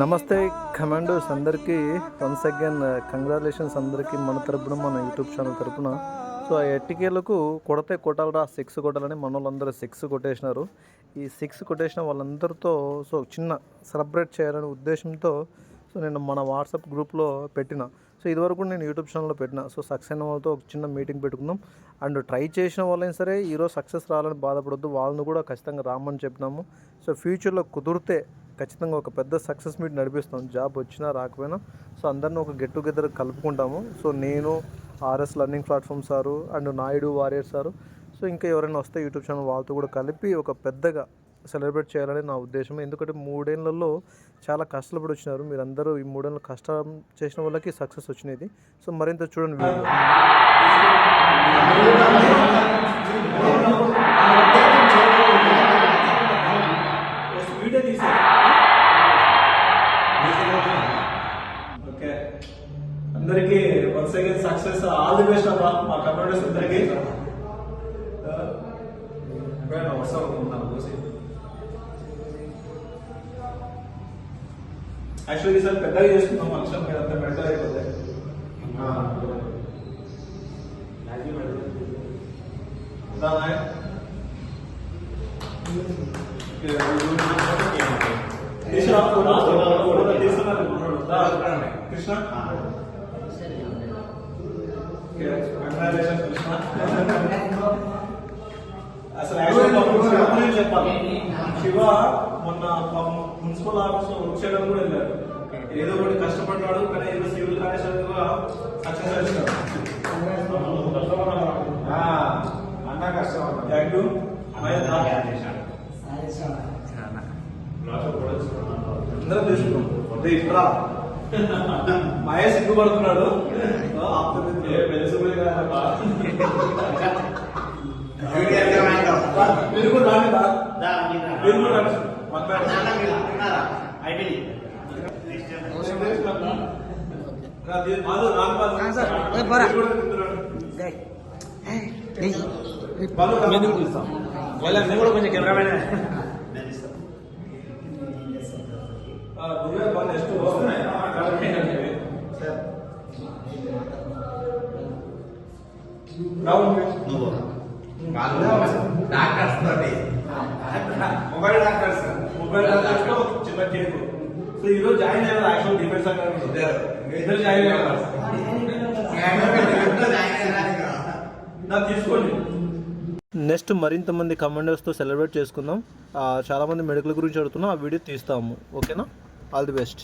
నమస్తే కమాండోస్ అందరికీ. Once again congratulations అందరికీ మన తరపున మన యూట్యూబ్ ఛానల్ తరపున. సో ఆ ఎట్టికేలకు కొడితే కొట్టాలరా సిక్స్ కొట్టాలని మన వాళ్ళందరూ సిక్స్ కొట్టేసినారు. ఈ సిక్స్ కొట్టేసిన వాళ్ళందరితో సో చిన్న సెలబ్రేట్ చేయాలనే ఉద్దేశంతో సో నేను మన వాట్సాప్ గ్రూప్లో పెట్టిన. సో ఇదివరకు నేను యూట్యూబ్ ఛానల్లో పెట్టిన. సో సక్సెస్ అయిన వాళ్ళతో ఒక చిన్న మీటింగ్ పెట్టుకుందాం. అండ్ ట్రై చేసిన వాళ్ళైనా సరే ఈరోజు సక్సెస్ రావాలని బాధపడొద్దు. వాళ్ళని కూడా ఖచ్చితంగా రామని చెప్పినాము. సో ఫ్యూచర్లో కుదిరితే ఖచ్చితంగా ఒక పెద్ద సక్సెస్ మీట్ నడిపిస్తాం. జాబ్ వచ్చినా రాకపోయినా. సో అందరిని ఒక గెట్ టుగెదర్ కలుపుకుంటాము. సో నేను RS learning platform sir and Naidu warrior sir. So ఇంకా ఎవరైనా వస్తే యూట్యూబ్ ఛానల్ వాళ్ళతో కూడా కలిపి ఒక పెద్దగా సెలబ్రేట్ చేయాలని నా ఉద్దేశం. ఎందుకంటే మూడేళ్ళలో చాలా కష్టపడి వచ్చినారు. మీరందరూ ఈ మూడేళ్ళు కష్టం చేసిన వాళ్ళకి సక్సెస్ వచ్చినది. సో మరింత చూడండి అందరికి once again success all the best అబ్బా. మా కమ్యూనిటీస్ అందరికి. యాక్చువల్లీ సార్ పెద్దగా చేసుకున్నాం. ఫంక్షన్ మీరు అంతా పెద్దగా అయిపోతే. దానా తీసుకురా ఫోటో తీసుకున్నారు కృష్ణ కంగ్రాచులేషన్ కృష్ణ? అసలు చెప్పాలి శివ మొన్న మున్సిపల్ ఆఫీస్లో వర్క్ చేయడం కూడా వెళ్ళారు ఏదో ఒకటి కష్టపడ్డాడు కానీ ఏదో సివిల్ కానిస్టేబుల్ కూడా సక్సెస్ అన్న కష్టం థ్యాంక్ యూ అందరం తీసుకున్నాం అంటే మహేష్ సిగ్గుపడుతున్నాడు మీరు కూడా రాండి బా. మీరు కూడా. మీరు కూడా నువ్వే బా, నెక్స్ట్ వస్తున్నాయి. డాక్టర్స్ తోటి. Mobile doctors. మొబైల్ డాక్టర్స్లో చిన్న కేక్ సో ఈ రోజు జాయిన్ అయ్యారు యాక్చువల్ డిఫెన్స్ ఇద్దరు. జాయిన్ అయ్యారు నా తీసుకోండి. నెక్స్ట్ మరింత మంది కమాండర్స్తో సెలబ్రేట్ చేసుకుందాం. ఆ, చాలామంది మెడికల్ గురించి అడుగుతున్నాం. ఆ వీడియో తీస్తాము. ఓకేనా? All the best